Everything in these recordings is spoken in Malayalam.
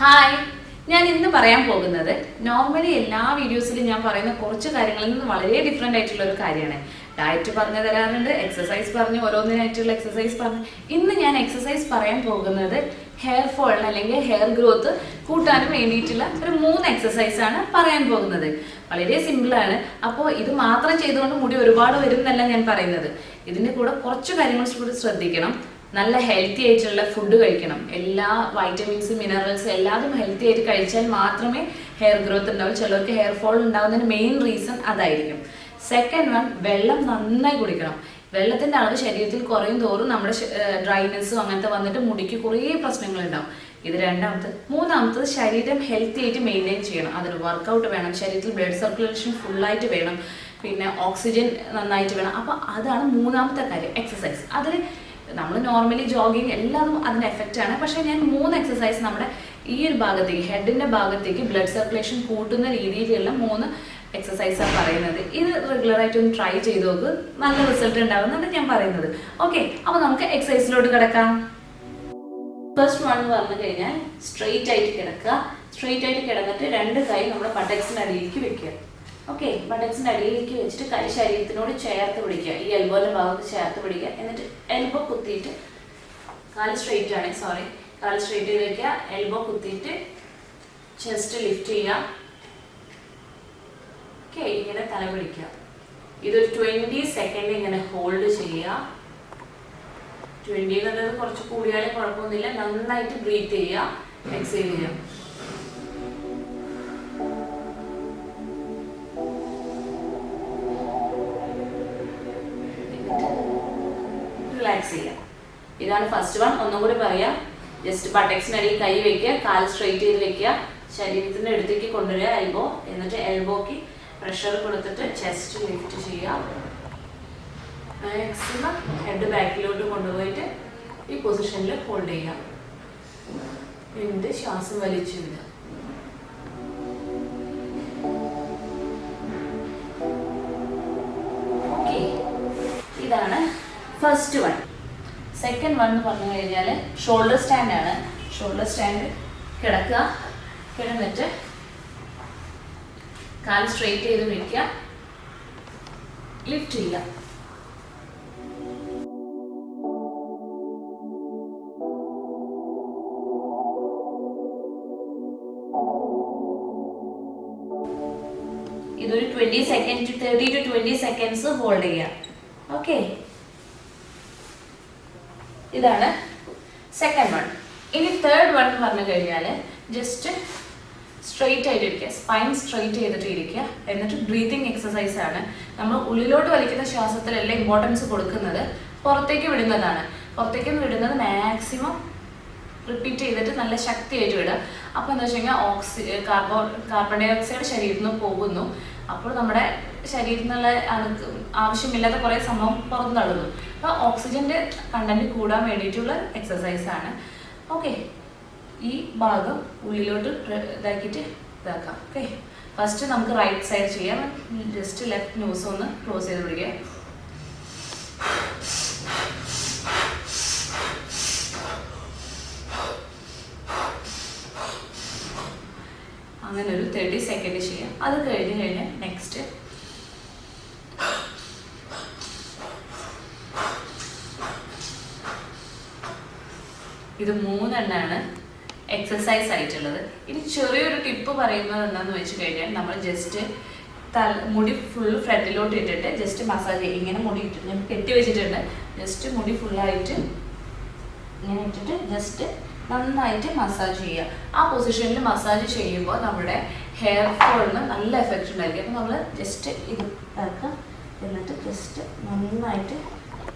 ഹായ് ഞാൻ ഇന്ന് പറയാൻ പോകുന്നത് നോർമലി എല്ലാ വീഡിയോസിലും ഞാൻ പറയുന്ന കുറച്ച് കാര്യങ്ങളിൽ നിന്ന് വളരെ ഡിഫറെന്റ് ആയിട്ടുള്ള ഒരു കാര്യമാണ്. ഡയറ്റ് പറഞ്ഞു തരാറുണ്ട് എക്സസൈസ് പറഞ്ഞു ഓരോന്നിനായിട്ടുള്ള എക്സസൈസ് പറഞ്ഞു. ഇന്ന് ഞാൻ എക്സസൈസ് പറയാൻ പോകുന്നത് ഹെയർ ഫോൾ അല്ലെങ്കിൽ ഹെയർ ഗ്രോത്ത് കൂട്ടാനും വേണ്ടിയിട്ടുള്ള ഒരു മൂന്ന് എക്സസൈസ് ആണ് പറയാൻ പോകുന്നത്. വളരെ സിമ്പിളാണ് അപ്പോൾ ഇത് മാത്രം ചെയ്തുകൊണ്ട് മുടി ഒരുപാട് വരും എന്നല്ല ഞാൻ പറയുന്നത്. ഇതിന്റെ കൂടെ കുറച്ച് കാര്യങ്ങൾ കൂടി ശ്രദ്ധിക്കണം. നല്ല ഹെൽത്തി ആയിട്ടുള്ള ഫുഡ് കഴിക്കണം. എല്ലാ വൈറ്റമിൻസ് മിനറൽസ് എല്ലാതും ഹെൽത്തി ആയിട്ട് കഴിച്ചാൽ മാത്രമേ ഹെയർ ഗ്രോത്ത് ഉണ്ടാവും ചിലർക്ക് ഹെയർ ഫോൾ ഉണ്ടാവുന്നതിന് മെയിൻ റീസൺ അതായിരിക്കും. സെക്കൻഡ് വൺ വെള്ളം നന്നായി കുടിക്കണം. വെള്ളത്തിന്റെ അളവ് ശരീരത്തിൽ കുറയും തോറും നമ്മുടെ ഡ്രൈനെസ്സും അങ്ങനത്തെ വന്നിട്ട് മുടിക്ക് കുറേ പ്രശ്നങ്ങളുണ്ടാവും ഇത് രണ്ടാമത് മൂന്നാമത്തത് ശരീരം ഹെൽത്തി ആയിട്ട് മെയിന്റെയിൻ ചെയ്യണം. അതിന് വർക്കൗട്ട് വേണം. ശരീരത്തിൽ ബ്ലഡ് സർക്കുലേഷൻ ഫുള്ളായിട്ട് വേണം. പിന്നെ ഓക്സിജൻ നന്നായിട്ട് വേണം. അപ്പോൾ അതാണ് മൂന്നാമത്തെ കാര്യം എക്സസൈസ് അതിൽ നമ്മൾ നോർമലി ജോഗിങ് എല്ലാതും അതിന് എഫക്റ്റ് ആണ്. പക്ഷേ ഞാൻ മൂന്ന് എക്സസൈസ് നമ്മുടെ ഈ ഒരു ഭാഗത്തേക്ക് ഹെഡിന്റെ ഭാഗത്തേക്ക് ബ്ലഡ് സർക്കുലേഷൻ കൂട്ടുന്ന രീതിയിലുള്ള മൂന്ന് എക്സസൈസാണ് പറയുന്നത്. ഇത് റെഗുലർ ആയിട്ട് ഒന്ന് ട്രൈ ചെയ്ത് നോക്ക്. നല്ല റിസൾട്ട് ഉണ്ടാവുമെന്നാണ് ഞാൻ പറയുന്നത്. ഓക്കെ അപ്പോൾ നമുക്ക് എക്സസൈസിലോട്ട് കിടക്കാം. ഫസ്റ്റ് വൺ പറഞ്ഞു കഴിഞ്ഞാൽ സ്ട്രെയിറ്റ് ആയിട്ട് കിടക്കുക. സ്ട്രെയിറ്റ് ആയിട്ട് കിടന്നിട്ട് രണ്ട് കൈ നമ്മുടെ ബട്ടക്സിന്റെ അടിയിലേക്ക് വെക്കുക. ഓക്കെ ബട്ടക്സിന്റെ അടിയിലേക്ക് വെച്ചിട്ട് കൈ ശരീരത്തിനോട് ചേർത്ത് പിടിക്കുക. ഈ എൽബോന്റെ ഭാഗത്ത് ചേർത്ത് പിടിക്കുക. എന്നിട്ട് എൽബോ കുത്തിയിട്ട് കാൽ സ്ട്രെയിറ്റ് ആണ് സോറി കാൽ സ്ട്രെയിറ്റ് ചെയ്ത് വെക്കുക. എൽബോ കുത്തിയിട്ട് ചെസ്റ്റ് ലിഫ്റ്റ് ചെയ്യുക. ഓക്കെ ഇങ്ങനെ തല പിടിക്കുക. ഇതൊരു ട്വന്റി സെക്കൻഡ് ഇങ്ങനെ ഹോൾഡ് ചെയ്യുക. ട്വന്റി എന്നുള്ളത് കുറച്ച് കൂടിയാലും കുഴപ്പമൊന്നുമില്ല. നന്നായിട്ട് ബ്രീത്ത് ചെയ്യുക. എക്സൈൽ ചെയ്യുക. റിലാക്സ് ചെയ്യുക ഇതാണ് ഫസ്റ്റ് വൺ ഒന്നും കൂടി പറയാം. ജസ്റ്റ് ബട്ടക്സിനടിയിൽ കൈ വെക്കുക. കാൽ സ്ട്രെയിറ്റ് ചെയ്ത് വെക്കുക. ശരീരത്തിന്റെ അടുത്തേക്ക് കൊണ്ടുവരിക. എൽബോ എന്നിട്ട് എൽബോക്ക് പ്രഷർ കൊടുത്തിട്ട് ചെസ്റ്റ് ലിഫ്റ്റ് ചെയ്യുക. മാക്സിമം ഹെഡ് ബാക്കിലോട്ട് കൊണ്ടുപോയിട്ട് ഈ പൊസിഷനിൽ ഹോൾഡ് ചെയ്യുക. എന്നിട്ട് ശ്വാസം വലിച്ചു വിടുക ഇതാണ് ഫസ്റ്റ് വൺ സെക്കൻഡ് വൺ എന്ന് പറഞ്ഞു കഴിഞ്ഞാൽ ഷോൾഡർ സ്റ്റാൻഡ് ആണ്. ഷോൾഡർ സ്റ്റാൻഡ് കിടക്കുക. കിടന്നിട്ട് കാൽ സ്ട്രെയിറ്റ് ചെയ്ത് വയ്ക്കുക ലിഫ്റ്റ് ചെയ്യുക. ഇതൊരു twenty second thirty to twenty seconds hold ചെയ്യുക. ഓക്കെ ഇതാണ് സെക്കൻഡ് വൺ ഇനി തേർഡ് വൺ എന്ന് പറഞ്ഞു കഴിഞ്ഞാൽ ജസ്റ്റ് സ്ട്രെയിറ്റ് ആയിട്ട് ഇരിക്കുക സ്പൈൻ സ്ട്രെയിറ്റ് ചെയ്തിട്ട് ഇരിക്കുക. എന്നിട്ട് ബ്രീതിങ് എക്സസൈസ് ആണ്. നമ്മൾ ഉള്ളിലോട്ട് വലിക്കുന്ന ശ്വാസത്തിലല്ല ഇമ്പോർട്ടൻസ് കൊടുക്കുന്നത്? പുറത്തേക്ക് വിടുന്നതാണ്. പുറത്തേക്ക് വിടുന്നത് മാക്സിമം റിപ്പീറ്റ് ചെയ്തിട്ട് നല്ല ശക്തിയായിട്ട് വിടുക. അപ്പോൾ എന്താ വെച്ച് കഴിഞ്ഞാൽ oxy carbo carbon dioxide ശരീരത്തിൽ നിന്ന് പോകുന്നു. അപ്പോൾ നമ്മുടെ ശരീരത്തിൽ ആവശ്യമില്ലാത്ത കുറേ സംഭവം പുറത്ത് തള്ളുന്നു. അപ്പോൾ ഓക്സിജന്റെ കണ്ടന്റ് കൂടാൻ വേണ്ടിയിട്ടുള്ള ആണ്. ഓക്കെ ഈ ഭാഗം ഉള്ളിലോട്ട് ഇതാക്കിയിട്ട് ഇതാക്കാം. ഓക്കെ ഫസ്റ്റ് നമുക്ക് റൈറ്റ് സൈഡ് ചെയ്യാം. ജസ്റ്റ് ലെഫ്റ്റ് ന്യൂസ് ഒന്ന് ക്ലോസ് ചെയ്ത് പിടിക്കുക അങ്ങനെ ഒരു തേർട്ടി സെക്കൻഡ് ചെയ്യാം. അത് കഴിഞ്ഞ് കഴിഞ്ഞ് നെക്സ്റ്റ് ഇത് മൂന്നെണ്ണാണ് എക്സസൈസ് ആയിട്ടുള്ളത്. ഇനി ചെറിയൊരു ടിപ്പ് പറയുന്നത് എന്താണെന്ന് വെച്ച് കഴിഞ്ഞാൽ നമ്മൾ ജസ്റ്റ് തല മുടി ഫുൾ ഫ്രണ്ടിലോട്ട് ഇട്ടിട്ട് ജസ്റ്റ് മസാജ് ഇങ്ങനെ മുടി ഇട്ടിട്ട് ഞാൻ കെട്ടി വെച്ചിട്ടുണ്ട്. ജസ്റ്റ് മുടി ഫുള്ളായിട്ട് ഇങ്ങനെ ഇട്ടിട്ട് ജസ്റ്റ് നന്നായിട്ട് മസാജ് ചെയ്യുക. ആ പൊസിഷനിൽ മസാജ് ചെയ്യുമ്പോൾ നമ്മുടെ ഹെയർ ഫോളിന് നല്ല എഫക്റ്റ് ഉണ്ടായിരിക്കും. അപ്പോൾ നമ്മൾ ജസ്റ്റ് ഇത് ഇതാക്കുക. എന്നിട്ട് ജസ്റ്റ് നന്നായിട്ട്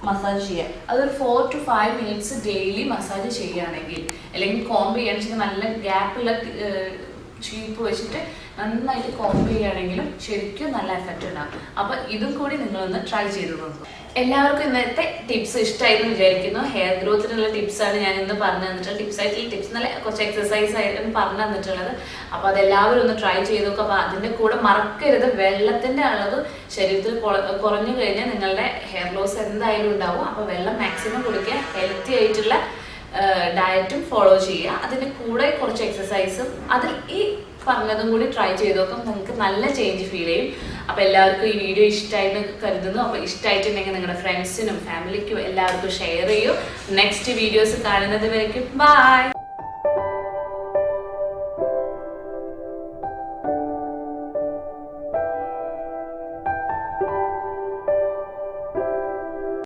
മസാജ് ചെയ്യുക. അതൊരു four to five minutes daily massage ചെയ്യുകയാണെങ്കിൽ അല്ലെങ്കിൽ കോംബ് ചെയ്യുകയാണെന്ന് വെച്ചാൽ നല്ല ഗ്യാപ്പുള്ള ഷീപ്പ് വെച്ചിട്ട് നന്നായിട്ട് കോമ്പ് ചെയ്യുകയാണെങ്കിലും ശരിക്കും നല്ല എഫക്റ്റ് ഉണ്ടാകും അപ്പോൾ ഇതും കൂടി നിങ്ങളൊന്ന് ട്രൈ ചെയ്ത് നോക്കുക എല്ലാവർക്കും ഇന്നത്തെ ടിപ്സ് ഇഷ്ടമായി എന്ന് വിചാരിക്കുന്നു ഹെയർ ഗ്രോത്തിനുള്ള ടിപ്സാണ് ഞാൻ ഇന്ന് പറഞ്ഞു തന്നിട്ടുള്ളത്. ടിപ്സ് ആയിട്ടുള്ള ടിപ്സ് നല്ല കുറച്ച് എക്സസൈസ് ആയിരുന്നു പറഞ്ഞു തന്നിട്ടുള്ളത്. അപ്പോൾ അതെല്ലാവരും ഒന്ന് ട്രൈ ചെയ്ത് നോക്കുക അപ്പോൾ അതിന്റെ കൂടെ മറക്കരുത്. വെള്ളത്തിന്റെ അളവ് ശരീരത്തിൽ കുറഞ്ഞു കഴിഞ്ഞാൽ നിങ്ങളുടെ ഹെയർ ലോസ് എന്തായാലും ഉണ്ടാവും. അപ്പോൾ വെള്ളം മാക്സിമം കുടിക്കുക. ഹെൽത്തി ആയിട്ടുള്ള ഡയറ്റും ഫോളോ ചെയ്യുക. അതിന്റെ കൂടെ കുറച്ച് എക്സസൈസും അതിൽ ഈ പറഞ്ഞതും കൂടി ട്രൈ ചെയ്ത് നോക്കാം നിങ്ങൾക്ക് നല്ല ചേഞ്ച് ഫീൽ ചെയ്യും. അപ്പോൾ എല്ലാവർക്കും ഈ വീഡിയോ ഇഷ്ടമായിട്ട് കരുതുന്നു. അപ്പോൾ ഇഷ്ടമായിട്ടുണ്ടെങ്കിൽ നിങ്ങളുടെ ഫ്രണ്ട്സിനും ഫാമിലിക്കും എല്ലാവർക്കും ഷെയർ ചെയ്യൂ. നെക്സ്റ്റ് വീഡിയോസ് കാണുന്നത് വരയ്ക്കും. ബൈ